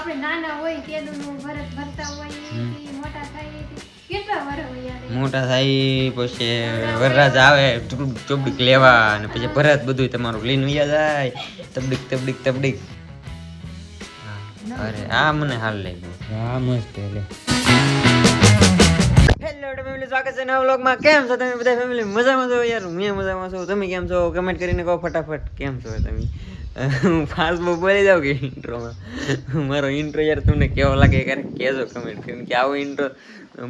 આપણે નાના હોય તેનું ભરત ભરતા હોય મોટા થાય કેટલા વર હોય મોટા થાય પછી વરરાજ આવે ચોબડીક લેવા અને પછી ભરત બધું તમારું લઈને વયા જાય. તબડીક તબડીક તબડીક અરે આ મને હાલ લાગ્યું આ મસ્ત લે. હેલો ફેમિલી સ્વાગત છે નવા વ્લોગમાં. કેમ છો તમે બધા? ફેમિલી મજામાં છો? યાર હું મજામાં છું. તમે કેમ છો? કમેન્ટ કરીને કહો ફટાફટ. કેમ છો તમે? હું ફાસ્ટ બહુ બોલી જાઉં કે ઇન્ટ્રોમાં મારો ઇન્ટ્રો યાર તમને કેવો લાગે ક્યારેક કહેજો કમેન્ટ કરીને કે આવો ઇન્ટ્રો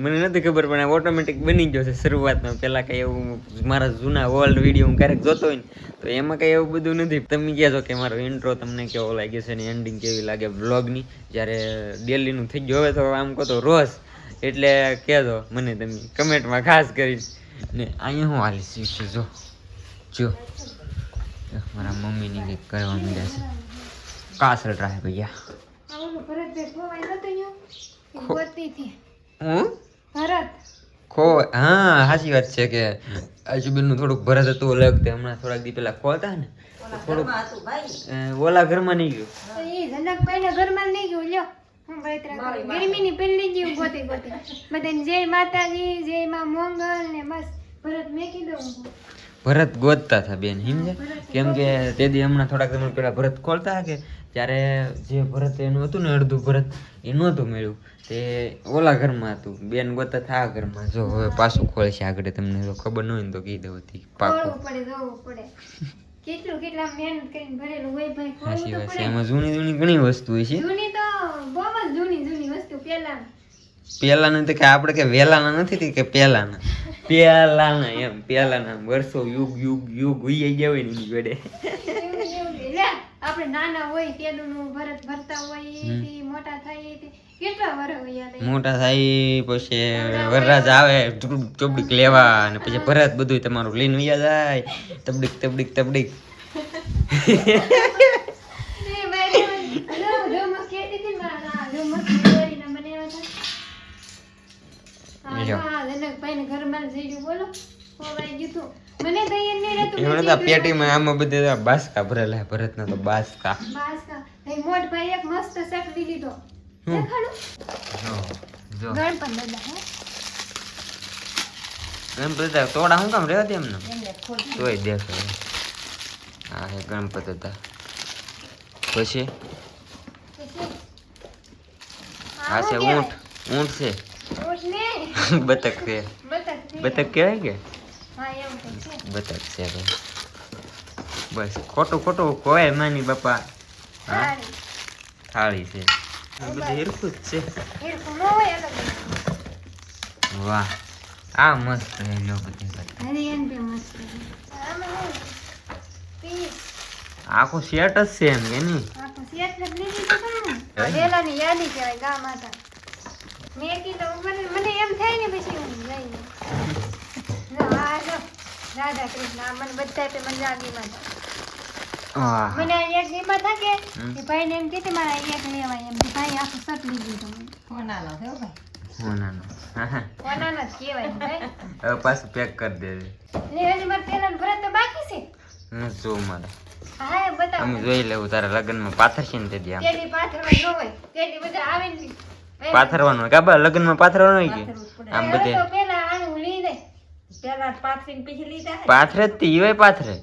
મને નથી ખબર પણ ઓટોમેટિક બની ગયો છે શરૂઆતમાં. પહેલાં કંઈ એવું મારા જૂના ઓલ્ડ વીડિયો હું ક્યારેક જોતો હોય ને તો એમાં કંઈ એવું બધું નથી. તમે કહેજો કે મારો ઇન્ટ્રો તમને કેવો લાગ્યો છે ને એન્ડિંગ કેવી લાગે વ્લોગની જ્યારે ડેલીનું થઈ ગયું હવે તો આમ કહો તો રોજ. એટલે કહેજો મને તમે કમેન્ટમાં ખાસ કરી ને અહીંયા હું હાલી શીખશું જો જો જો, મારા મમ્મીની કંઈક કરવા રહેશે છે. કાસળ રાહે ભૈયા ખો હા? સાચી વાત છે કે આજુબાજુનું થોડુંક ભરત હતું અલગ તે હમણાં થોડાક દી પહેલા ખોતા ને થોડુંક ઓલા ઘરમાં નહીં ગયું. ઘરમાં નહીં ગયું લ્યો. હું બળતરા કરું. ગરમીની પેલી જ ગોતી ગોતી. બધાને જય માતાજી જય માં મોંગલ ને બસ. ભરત મેં હું. ભરત ગોતતા હતા બેન સમજે કેમ કે તે દી હમણાં થોડાક સમય પહેલાં ભરત ખોલતા કે ત્યારે જે ભરત એનું હતું ને અડધું ભરત એ નહોતું મળ્યું. તે ઓલા ઘરમાં હતું. બેન ગોતતા હતા આ ઘરમાં. જો હવે પાછું ખોલશે આગળ તમને જો ખબર ન હોય ને તો કહી દઉં હતી. પાકું. ખોલવું પડે જોવું પડે. કેટલું કેટલા મહેનત કરીને ભરેલું હોય ભાઈ સાચી વાત છે. એમાં જૂની જૂની ઘણી વસ્તુ હોય છે. જૂની તો બહુ જ જૂની જૂની વસ્તુ પેલા પેલાના તો કે આપણે કે વેલાના નથી કે પેલાના? પેલાના એમ પેલાના વર્ષો યુગ યુગ યુગ ઉઈ ગયા હોય ને એની જોડે. આપણે નાના હોય તેનું ભરત ભરતા હોય મોટા થાય કેટલા વર હોય મોટા થાય પછી વરરાજ આવે ટુકડીક લેવા અને પછી ભરત બધું તમારું લઈને વયા જાય. તબડીક તબડીક તબડીક એ મારે જો જો મસ્ત કહેતી હતી ને મારા ના જો મસ્ત દિવાળીના બનાવ્યા હતા લ્યો. હા હા જનકભાઈને ઘરમાં જઈ ગયું બોલો ખોવાઈ ગયું તું મને તો એ નહીં રહેતું એમણે તો આ પેટીમાં આમાં બધા બાસકા ભરેલા ભરતના તો બાસકા. એક મસ્ત ચકડી લીધો. ગણપત હે. ગણપતિ તોડા શું કામ રહેવા દે એમને? તોય દેખ હા હે ગણપતિ પછી? આ છે ઊંટ. ઊંટ છે. બતક છે બતક છે. બતક કહેવાય કે હા એવું કંઈક છે બતક છે ભાઈ બસ ખોટું ખોટું કોઈ માની બાપા હા સારી. થાળી છે આ બધું હિરખું જ છે હિરખું ન હોય અલગ અલગ. વાહ આ મસ્ત છે લો બધી વાત. હરી એન બી મસ્ત છે. આમાં હું પીસ આખું સેટ જ છે એમ કે નહીં આખું સેટ જ લીધી તો ખરું. આ વેલાની યાદી કહેવાય ગા માતા મેં કીધું મને મને એમ થાય ને પછી હું જઈને જો જો રાધા કૃષ્ણ આ મને બધા તે મને જાગી મને એક દી માં থাকে કે ભાઈને એમ કીધું મારા એક લેવાય એમ. ભાઈ આખું સટ લીધું તો મને હોનાનો હા હા કોનાના જ કહેવાય ભાઈ. હવે પાછું પેક કરી દેજે. ને હજી મારે પેલા ભરત તો બાકી છે. હું જોઉં મારે. હા અમે જોઈ લેવું તારા લગ્નમાં પાથરશે ને તે દી આમ તેડી ન હોય તેડી બધા આવે ને પાથરવાનું કાબા લગ્નમાં પાથરવાનું કે? આમ બધે. પાથરે જ તે એવાય પાથરે?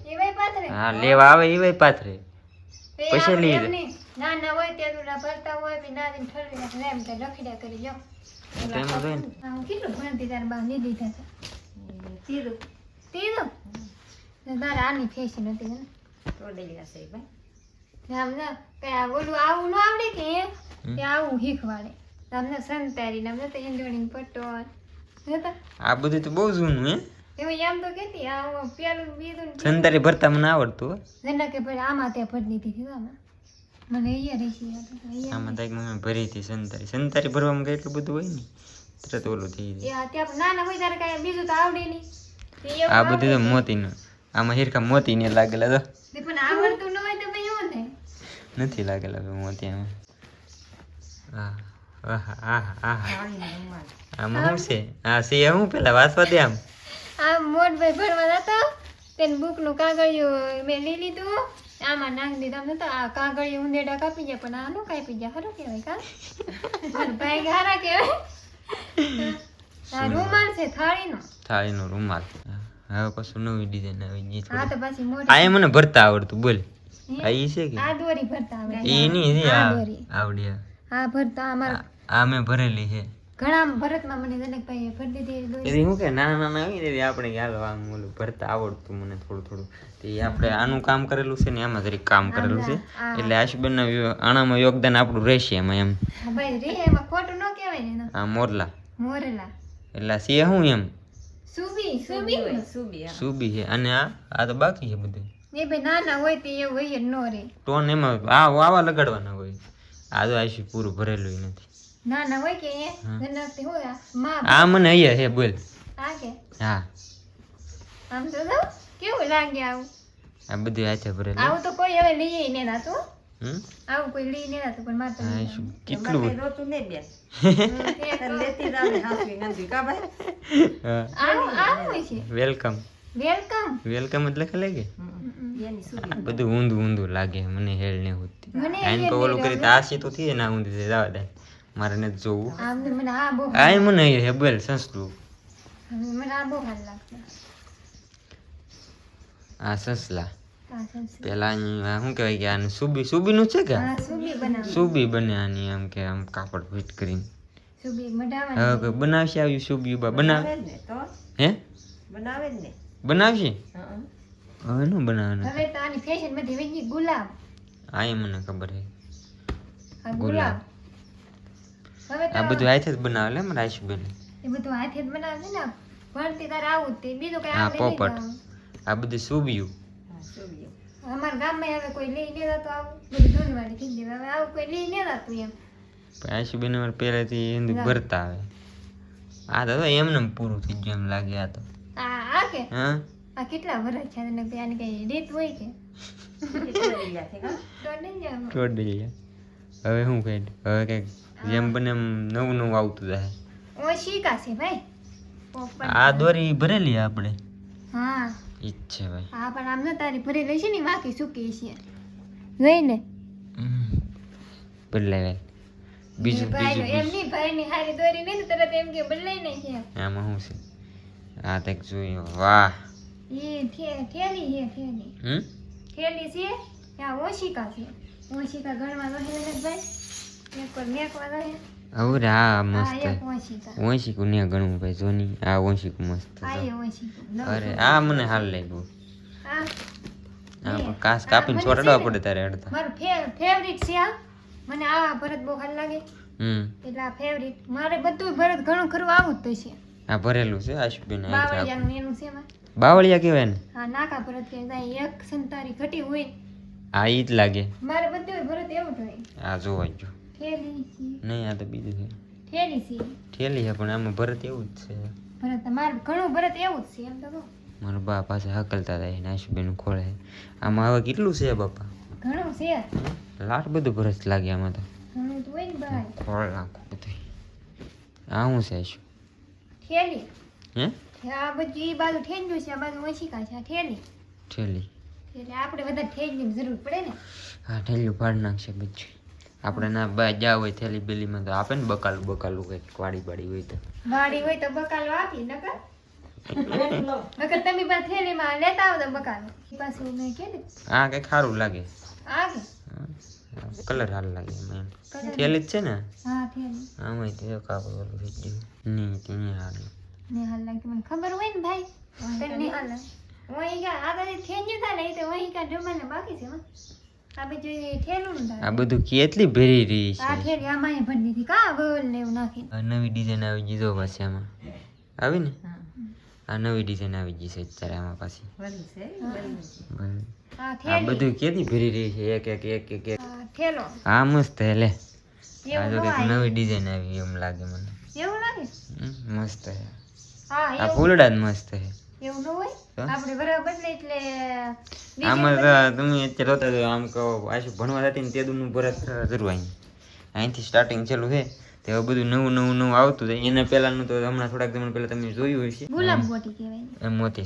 હા લેવા આવે એવાય પાથરે. પછી લઈ દે. હોય ભરતા હોય ઠરવી નાખે. એમ તો કરી તેમાં કેટલું ભણતી તારે બા લીધી થશે તીધું તીધું તારે આની ફેશન નથી ને. આમ ના કઈ આ આવું ન આવડે કે? આવું શીખવાડે. તમને સંતારી ને અમને તો ઈંધોણી પટ્ટો જોતા? આ બધું તો બહુ જૂનું હે? એવું એમ તો કેતી આ પેલું બીજું સંતારી ભરતા મને આવડતું હો. કે ભાઈ આમાં તે ભરી દીધી આમાં મને અહીંયા રહી આમાં ભરી હતી સંતારી સંતારી ભરવામાં કઈ એટલું બધું હોય ને? તરત ઓલું થઈ જાય. ત્યાં નાના હોય ત્યારે કાંઈ બીજું તો આવડે નહીં. આ બધું તો મોતીનું. આમાં હિરખા મોતી ને લાગેલા તો પણ આવડતું ન હોય તો પછી શું નથી લાગેલા મોતી આમાં આહ. આમાં શું છે હા છે હું પેલા વાંચવા દે આમ આ મોટભાઈ ભણવા જતો તેને બુકનું કાગળિયું મેં લઈ લીધું આમાં નાખી દીધા આમ નતા આ કાગળિયું ઉંદેડા કાપી જાય પણ આ નો કાપી જાય સારું કહેવાય કા ભાઈ હારા કહેવાય રૂમાલ છે થાળીનો થાળીનો રૂમાલ હવે પાછું નવી ડિઝાઇન આવી ગઈ આ તો પાછી મોટી એ મને ભરતા આવડતું બોલ હે? આ ઈ છે કે આ દોરી ભરતા આવડે ઈ ની આ આ દોરી. આવડી આ. આ ભરતા અમારા આ મેં ભરેલી છે. ઘણા ભરતમાં મને જનકભાઈએ ભરી દીધી એ હું કે નાના નાના આવી ને આપણે કે આમ ઓલું ભરતા આવડતું મને થોડું થોડું. તે આપણે આનું કામ કરેલું છે ને આમાં જરીક કામ કરેલું છે. એટલે આશુબેન આણામાં યોગદાન આપણું રહેશે એમાં એમ. ભાઈ રે એમાં ખોટું ન કહેવાય ને. આ મોરલા. મોરેલા. એટલે આ હું શું એમ? સુબી સુબી સુબી. છે. અને આ આ તો બાકી છે બધું. એ ભાઈ નાના હોય તે એવું હોય ન રે. ટોન એમાં આ આવા લગાડવાના હોય. આ તો આશુ પૂરું ભરેલું ય નથી ના હોય કે એ હા. હોય આ માં આ મને અહીંયા છે બોલ. આ કે હા. આમ તો જો કેવું લાગે આવું? આ બધું હાથે ભરેલું આવું તો કોઈ હવે લઈએ ને નાતું હમ? આવું કોઈ લઈ ને તો પણ મારે તો આ લઈ શું કેટલું આવવું. આવું આવું છે? વેલકમ. વેલકમ? વેલકમ એટલે ખલે કે બધું ઊંધું ઊંધું લાગે મને હેળ ને હોતી. હેળ તો ઓલું કરી કરી તો થી ના ઊંધી જવા દે. મારે ને જોવું. આય મને આ બહુ આ મને હે બોલ સંસલું. સંસ્કૃત. પેલા શું કહેવાય કે આનું સુબી સુબીનું છે કે? સુબી બનાવ સુબી બને આની આમ કે આમ કાપડ ફિટ કરીને. હવે બનાવશે આવ્યું સુબી બા બનાવ હે? બનાવશે? હવે નું બનાવવાનું. હવે તો આની ફેશન બધી ગુલાબ. મને ખબર હે. ગુલાબ. આ બધું હાથે જ બનાવે લે મારા આશુબેન એ બધું હાથે જ બનાવે છે ને ભણતી તારે આવું તે. બીજું કઈ હા, પોપટ. આ બધું સુબિયું. અમારા ગામમાં હવે કોઈ લઈ ને જતો આવું. બધું ધૂનવાળી થઈ ગઈ. હવે આવું કોઈ લઈ ને જતું એમ. પણ આશુબેન અમારે પહેલાથી એનું ભરતા આવે. આ તો એમને પૂરું થઈ ગયું એમ લાગે આ તો. આ આ કે? હા? આ કેટલા વર્ષ છે? અને ત્યાં આની કઈ રીત હોય કે? તો. છોડી દઈએ હવે શું કઈ હવે કંઈક જેમ બને એમ નવું નવું આવતું જાય ઓશિકા છે ભાઈ? આ દોરી ભરેલી આપણે? હા. ઈચ્છે ભાઈ. હા પણ આમ ન તારી ભરેલી છે ને બાકી સૂકી છે જોઈ ને. બદલાય બીજું બીજું એમ નહીં ભાઈ ની હારી દોરી નહીં તરત એમ કે બદલાઈ છે આમાં શું છે? આ તક જોયું. વાહ. એ થેલી છે થેલી. હમ? થેલી છે આ ઓશિકા છે. ઓશિકા ગણવા ને ભાઈ. એક પર મેકવા રહે હવે રે આ આ મસ્ત. એક ને ગણવું ભાઈ જોની આ ઓંશીકું મસ્ત આ છે એ ઓશિકું અરે આ મને હાલ લાગ્યું. આ આ લે. પણ કાસ કાપીને મને છોડાડવા છે ને, પડે તારે અડધા. મારું ફેવરિટ છે આ. મને આ ભરત બહુ સારું લાગે. હમ. એટલે આ ફેવરિટ મારે બધું ભરત ઘણું ખરું આવું જ થશે આ ભરેલું છે આશુબેન આ છે એનું છે બાવળિયા કહેવાય ને? હા નાકા ભરત કે એક સંતારી ઘટી હોય. આ ઈ જ લાગે. મારે બધું ભરત એવું જ હોય. આ જોવા જો. થેલી નહીં આ તો બીજું છે. થેલી છે. ઠેલી છે પણ આમાં ભરત એવું જ છે. ભરત મારે ઘણું ભરત એવું જ છે એમ તો મારા બા પાસે હકલતા થાય નાશબેન ખોળે. આમાં હવે કેટલું છે બાપા? ઘણું છે. લાટ બધું ભરત લાગે આમાં તો. ઘણું તો હોય ને ભાઈ. ખોળ નાખું બધું આ શું છે શું થેલી હે? આ બધી એ બાજુ ઠેંજ્યું છે આ બાજુ ઓછીકા છે આ થેલી ઠેલી. એટલે આપણે બધા ઠેંજની જરૂર પડે ને. હા ઠેલીઓ ફાડી નાખશે બધું આપણે ના બા જા હોય થેલી બેલીમાં તો આપે ને બકાલું બકાલું કંઈક વાડી બાડી હોય તો. વાડી હોય તો બકાલું આપી નકર? નકર તમે બા થેલીમાં લેતા આવો તો બકાલો. પાછું મેં કીધું. આ કંઈક સારું લાગે. આ કલર હાલ લાગે એમાં. થેલી જ છે ને? હા થેલી. આમાં તો કાપડ ઓલું મને ખબર હોય ને ભાઈ. તને નિહાલ વહી કા આ તો થેન્યું થાય ને તો વહી કા જમવાને બાકી છે માં આ બધું કેટલી ભરી રહી છે. નવી ડિઝાઇન આવી ગઈ જો પાછી આમાં. આવી ને? આ નવી ડિઝાઇન આવી ગઈ છે અત્યારે આમાં પાછી. આ આ બધું કેટલી ભરી રહી છે? એક એક એક એક એક. હા મસ્ત હેલે આ એવું જો કંઈક નવી ડિઝાઇન આવી એમ લાગે મને. એવું લાગે? મસ્ત હે હા આ ફૂલડા જ મસ્ત હે એવું ન હોય? આપણે બરાબર બદલે એટલે આમાં તમે અત્યારે આમ કહો આશું ભણવા જતી ને તે દૂરનું ભરત જરૂર અહીં અહીંથી સ્ટાર્ટિંગ ચાલુ છે. તે હવે બધું નવું નવું નવું આવતું જાય એના પહેલાનું તો હમણાં થોડાક સમય પહેલા તમે જોયું હશે. ગુલાબ કહેવાય એમ મોતી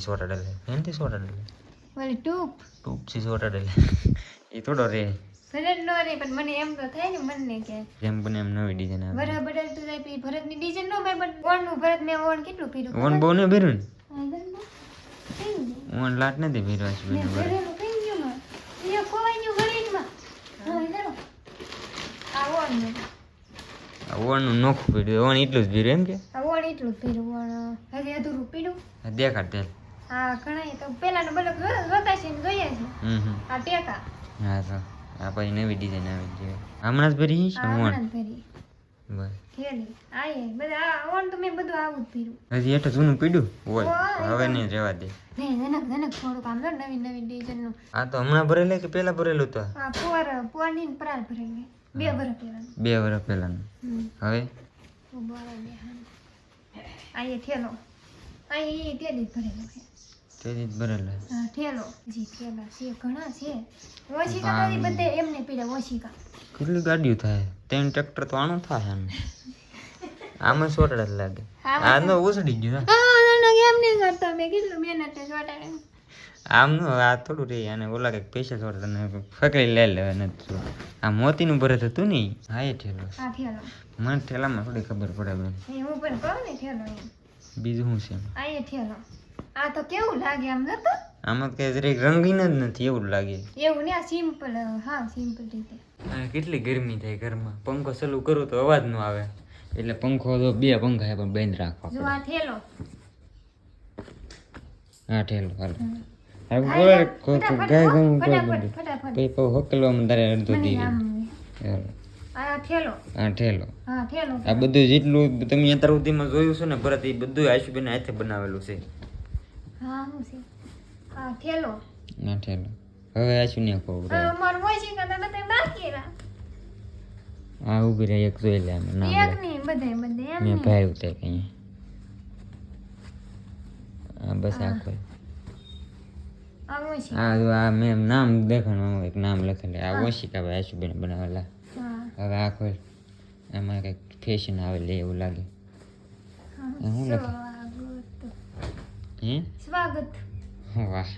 એનાથી ટૂપ સોટાડેલ એ થોડો રે. નો રે પણ મને એમ તો થાય ને મનને કે. જેમ બને એમ નવી ડિઝાઇન આવે. જાય ભરતની ડિઝાઇન નો ભાઈ પણ ઓણનું ભરત મેં ઓણ કેટલું પીરું બહુ ને ભર્યું ને. ઓન લાટ નથી આજ બેન. આ ઓણનું. નોખું પીડ્યું ઓન એટલું જ ભર્યું એમ કે? ઓણ એટલું જ હજી અધૂરું દેખાડ તો. બલક જોતા છે ને જોઈએ છે. આ ટેકા. હા તો. આ પછી નવી ડિઝાઇન આવી છે હમણાં જ ભરી છે ઓન હમણાં જ ભરી બસ. બધા બધું હજી હેઠળ જૂનું પીડ્યું? હોય હવે નહીં દે. આ તો હમણાં ભરેલા કે પેલા ભરેલું તો? બે વર્ષ હવે? જ ભરેલો જ છે ઘણા છે. ઓશિકા તો એમને પીડે ઓશિકા. કેટલી ગાડીઓ થાય? ત્રણ ટ્રેક્ટર તો આનું થાય આનું આમાં સોટડા જ લાગે. આ તો ઉસડી ગયું એમ નહીં કરતા. મેં મહેનત આમ આ થોડું રે અને ઓલા કંઈક પૈસા સોટતા ને ફકડી લે લેવા નથી. આ મોતીનું ભરત હતું ને. હા એ ઠેલો. થેલો મને ઠેલામાં થોડી ખબર પડે બેન હું પણ કહું ને થેલો બીજું શું છે? આ એ થેલો આ તો કેવું લાગે આમ જતો આમાં કે જરીક રંગીન જ નથી એવું લાગે. એવું ને સિમ્પલ હા સિમ્પલ રીતે. કેટલી ગરમી થાય ઘરમાં? પંખો ચાલુ કરું તો અવાજ ન આવે. એટલે પંખો તો બે પંખા એ પણ બંધ રાખવા જો આ થેલો. હા થેલો હાલો. હવે હા, બોલે કો- કો- ગાય ગમ કોઈ ફટાફટ બધું પો પછી પાછું તારે અડધો મને દી. આમ આ થેલો. હા થેલો. હા થેલો. આ બધું જેટલું તમે અત્યાર સુધીમાં જોયું છે ને ભરત એ બધું આશુબેન હાથે બનાવેલું છે. હા હું છે. આ થેલો ના ઠેલો. હવે આશુ ને ખબર હવે મારું ઓશિકા તો તે બાકી રહ્યા આ ઊભી રહી એક જોઈ લે આમાં નામ એક લે. નહીં બધે બધે એમ મેં ભાઈ ઉતે કઈ આ બસ આ કોઈ. આ જો આ મેં નામ દેખાડવાનું એક નામ લખેલું. આ ઓશિકા ભાઈ આશુબેન બનાવેલા. હવે આ એમાં કંઈક ફેશન આવેલી એવું લાગે. હા. લખે? હે? સ્વાગત. વાહ.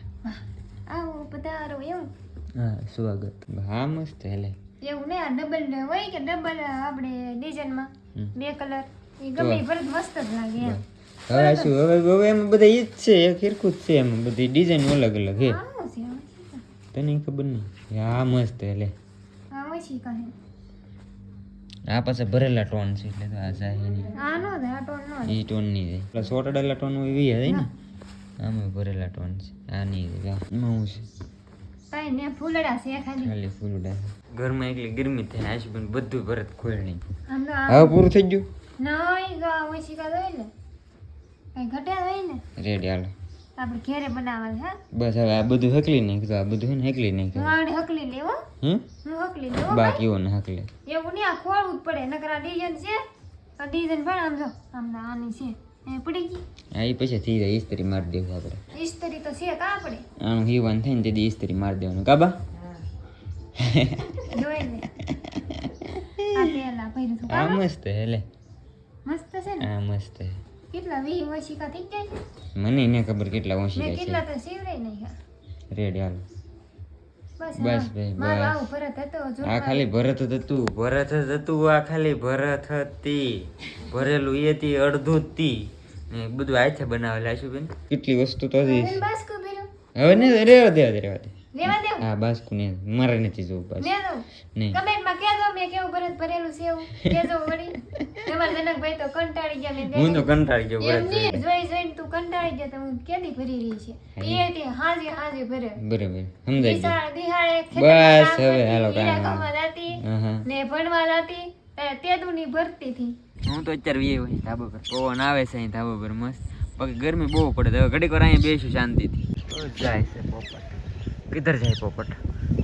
આવો પધારો એવું હા સ્વાગત. હા મસ્ત હેલે. એવું ને આ ડબલ હોય કે ડબલ આપણે ડિઝાઇનમાં બે કલર એ ગમે ભરત મસ્ત જ લાગે એમ. હવે શું હવે હવે એમાં બધા એ જ છે એક હરખું જ છે એમાં. બધી ડિઝાઇન અલગ અલગ હે. તને ખબર નહીં હા મસ્ત હેલે. આ પાસે ભરેલા ટોન છે એટલે તો આ જાય નહીં આ નો થાય આ ટોન નો એ ટોન નહીં જાય. સોટાડેલા ટોન એવી હોય ને? આમાં ભરેલા ટોન છે. આની નહીં શું છે? કાંઈ ને ફૂલડા છે ખાલી. ખાલી ફૂલડા ઘરમાં એકલી ગરમી થાય પણ બધું ભરત ખોલ નહીં. હવે પૂરું થઈ ગયું? નહીં ઓશિકા તો હોય ને કઈ ઘટે હોય ને? રેડી હાલો. આપણે ઘેરે બનાવવાનું હા? બસ હવે આ બધું હકલી નાખ્યું આ બધું હે ને હકલી હું નાખ્યું હકલી લેવો હમ? હું હકલી લેવો બાકી એવું ને હકલે. એવું નહીં આ ખોળવું જ પડે નકરા આ છે. આ ડિઝાઇન પણ આમ જો આમ આની છે. પડી ગઈ? આ એ પછી થઈ જાય ઇસ્ત્રી મારી દેવું આપણે. ઇસ્ત્રી તો છે કા આપણે? આનું હીવાન થાય ને તેથી ઇસ્ત્રી મારી દેવાનું. કાબા કાં? મસ્ત હે મસ્ત છે ને? આ મસ્ત કેટલા વી ઓશિકા થઈ જાય મને ખબર કેટલા ઓછી છે. કેટલા તો રેડી હાલો. બસ ભાઈ, બસ. આ ખાલી ભરત જ હતું. ભરત જ હતું આ ખાલી ભરત હતી. ભરેલું એ હતી અડધું તી. ને બધું હાથે બનાવેલા છે બેન કેટલી વસ્તુ તો હવે ને રેવા દે રેવા દે. લેવા દેવું હા બસ ને મારે નથી જોવું બસ ને દઉં નહીં. કમેન્ટમાં કહેજો મેં કેવું ભરત ભરેલું છે એવું. કહેજો વળી. તમારા જનકભાઈ તો કંટાળી ગયા મેં હું તો કંટાળી ગયો ભરત જોઈ જોઈને તું કંટાળી ગયા તો હું કેદી ભરી રહી છે? એ તે હાજે હાજે ભરે. બરાબર. સમજાય ગયું. દિહાળે બસ, હવે હાલો કામ. ગામમાં હા હા. ને ભણવા જાતી. તેદુની ભરતી થી હું તો અત્યારે વીએ હોય ધાબા પર. પવન આવે છે અહીં ધાબા પર મસ્ત. બાકી ગરમી બહુ પડે હવે ઘડીક વાર અહીંયા બેસું શાંતિથી. જાય છે પોપટ કિધર જાય પોપટ.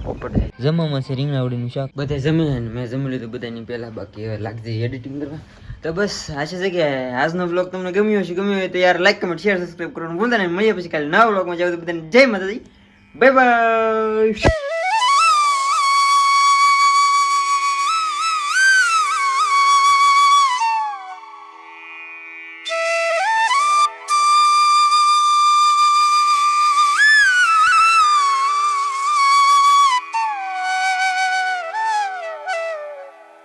પોપટ જાય. જમવામાં છે રીંગણાવડીનું શાક. બધા જમ્યા ને મેં જમી લીધું બધાની પહેલા બાકી હવે લાગજે એડિટિંગ કરવા. તો બસ આશા છે કે આજનો બ્લોગ તમને ગમ્યો હશે ગમ્યો હોય તો યાર લાઈક કમેન્ટ શેર સબસ્ક્રાઈબ કરવાનું ભૂલતા નહીં. મળીએ પછી કાલે નવા બ્લોગમાં જાવ તો બધાને જય માતાજી. Bye bye